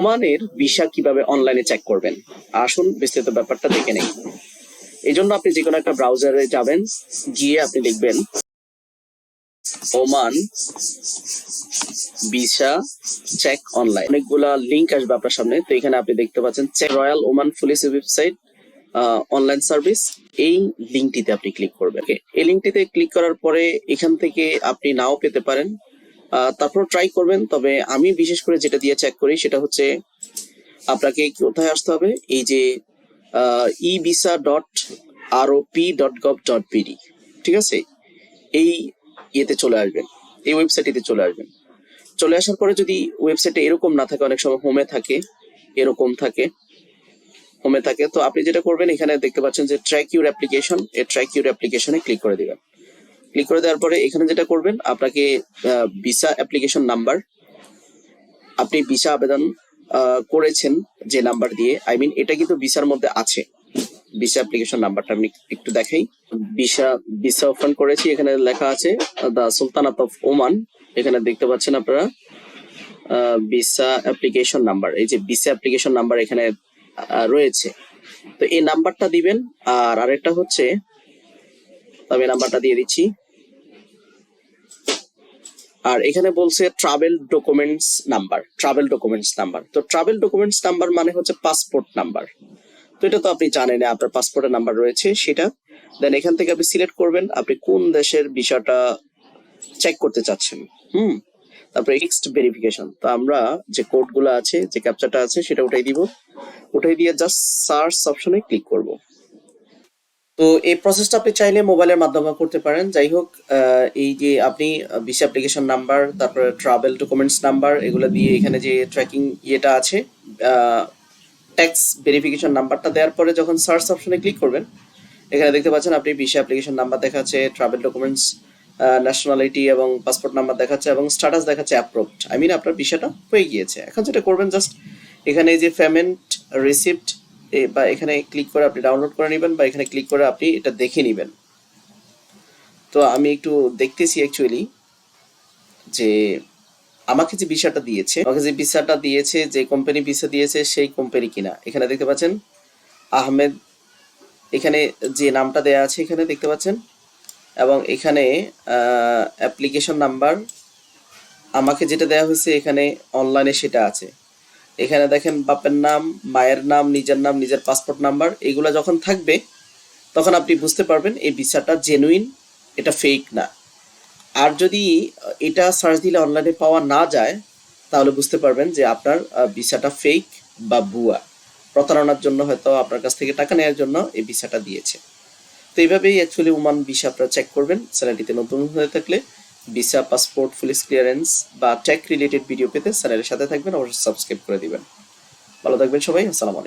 ওমানের ভিসা কীভাবে অনলাইনে চেক করবেন? আসুন, বিস্তারিত ব্যাপারটা দেখে নেই। এই জন্য আপনি যে কোনো একটা ব্রাউজারে যাবেন, গিয়ে আপনি লিখবেন ওমান ভিসা চেক অনলাইন অনেকগুলা লিংক আসবে আপনার সামনে। তো এখানে আপনি দেখতে পাচ্ছেন royal Oman police website online service এই লিঙ্কটিতে আপনি ক্লিক করবেন। এই লিঙ্কটিতে ক্লিক করার পরে এখান থেকে আপনি নাও পেতে পারেন। তারপর ট্রাই করবেন, তবে আমি বিশেষ করে যেটা দিয়ে চেক করি সেটা হচ্ছে আপনাকে কোথায় আসতে হবে? এই যে e visa dot R P dot gov dot BD ঠিক আছে? এই ইয়েতে চলে আসবেন, এই ওয়েবসাইটটিতে চলে আসবেন। চলে আসার পরে যদি ওয়েবসাইটে এরকম না থাকে, অনেক সময় হোমে থাকে, এরকম থাকে হোমে থাকে, তো আপনি যেটা করবেন, এখানে দেখতে পাচ্ছেন যে ট্র্যাক ইউর অ্যাপ্লিকেশন এই ট্র্যাক ইউর অ্যাপ্লিকেশনে ক্লিক করে দিবেন। ক্লিক করে দেওয়ার পরে এখানে যেটা করবেন, আপনাকে ভিসা অ্যাপ্লিকেশন নাম্বার, আপনি ভিসা আবেদন করেছেন যে নাম্বার দিয়ে, আই মিন এটা কিন্তু ভিসার মধ্যে আছে। ভিসা অ্যাপ্লিকেশন নাম্বারটা আমি একটু দেখাই। ভিসা ভিসা ওপেন করেছি, এখানে লেখা আছে, দ্য সুলতানাত অফ ওমান, এখানে দেখতে পাচ্ছেন আপনারা ভিসা অ্যাপ্লিকেশন নাম্বার, এই যে ভিসা অ্যাপ্লিকেশন নাম্বার এখানে রয়েছে। তো এই নাম্বারটা দিবেন, আর আরেকটা হচ্ছে আমি নাম্বারটা দিয়ে দিচ্ছি। আর এখানে বলছে travel documents number travel documents number তো ট্রাভেল ডকুমেন্টস নাম্বার মানে হচ্ছে পাসপোর্ট নাম্বার তো এটা তো আপনি জানেন, আপনার পাসপোর্টের নাম্বার রয়েছে সেটা। দেন এখান থেকে আপনি সিলেক্ট করবেন, আপনি কোন দেশের বিষয়টা চেক করতে চাচ্ছেন। হুম? তারপরে নেক্সট ভেরিফিকেশন তো আমরা যে কোডগুলো আছে, যে ক্যাপচারটা আছে, সেটা উঠাই দিব। উঠাই দিয়ে জাস্ট সার্চ অপশনে ক্লিক করব। তো এই প্রসেসটা আপনি চাইলে মোবাইলের মাধ্যমে করতে পারেন। যাই হোক এই যে আপনি ভিসা অ্যাপ্লিকেশন নাম্বার তারপরে ট্রাভেল ডকুমেন্টস নাম্বার এগুলো দিয়ে এখানে যে ট্র্যাকিং ইয়েটা আছে ট্যাক্স ভেরিফিকেশন নাম্বারটা দেওয়ার পরে যখন সার্চ অপশনে ক্লিক করবেন, এখানে দেখতে পাচ্ছেন আপনি ভিসা অ্যাপ্লিকেশন নাম্বার দেখাচ্ছে ট্রাভেল ডকুমেন্টস ন্যাশনালিটি এবং পাসপোর্ট নাম্বার দেখাচ্ছে এবং স্ট্যাটাস দেখাচ্ছে অ্যাপ্রুভড আই মিন আপনার ভিসাটা হয়ে গিয়েছে। এখন যেটা করবেন জাস্ট এখানে যে পেমেন্ট রিসিপ্ট বা এখানে ক্লিক করে আপনি ডাউনলোড করে নেবেন বা এখানে ক্লিক করে আপনি এটা দেখে নেবেন। তো আমি একটু দেখতেছি অ্যাকচুয়ালি যে আমাকে যে ভিসাটা দিয়েছে, আমাকে যে ভিসাটা দিয়েছে, যে কোম্পানি ভিসা দিয়েছে সেই কোম্পানি কিনা। এখানে দেখতে পাচ্ছেন আহমেদ, এখানে যে নামটা দেয়া আছে এখানে দেখতে পাচ্ছেন। এবং এখানে অ্যাপ্লিকেশন নাম্বার আমাকে যেটা দেওয়া হয়েছে এখানে অনলাইনে সেটা আছে। এখানে দেখেন বাপের নাম, মায়ের নাম, নিজের নাম, নিজের পাসপোর্ট নাম্বার এগুলো যখন থাকবে, তখন আপনি বুঝতে পারবেন এই ভিসাটা জেনুইন এটা ফেক না। আর যদি এটা সার্চ দিলে অনলাইনে পাওয়া না যায়, তাহলে বুঝতে পারবেন যে আপনার ভিসাটা ফেক বা ভুয়া। প্রতারণার জন্য হয়তো আপনার কাছ থেকে টাকা নেওয়ার জন্য এই ভিসাটা দিয়েছে। তো এইভাবেই অ্যাকচুয়ালি ওমান ভিসা আপনারা চেক করবেন। চ্যানেলটিতে নতুন হয়ে থাকলে ভিসা, পাসপোর্ট পুলিশ ক্লিয়ারেন্স বা টেক রিলেটেড ভিডিও পেতে চ্যানেলের সাথে থাকবেন, অবশ্যই সাবস্ক্রাইব করে দিবেন। ভালো থাকবেন সবাই, আসসালামু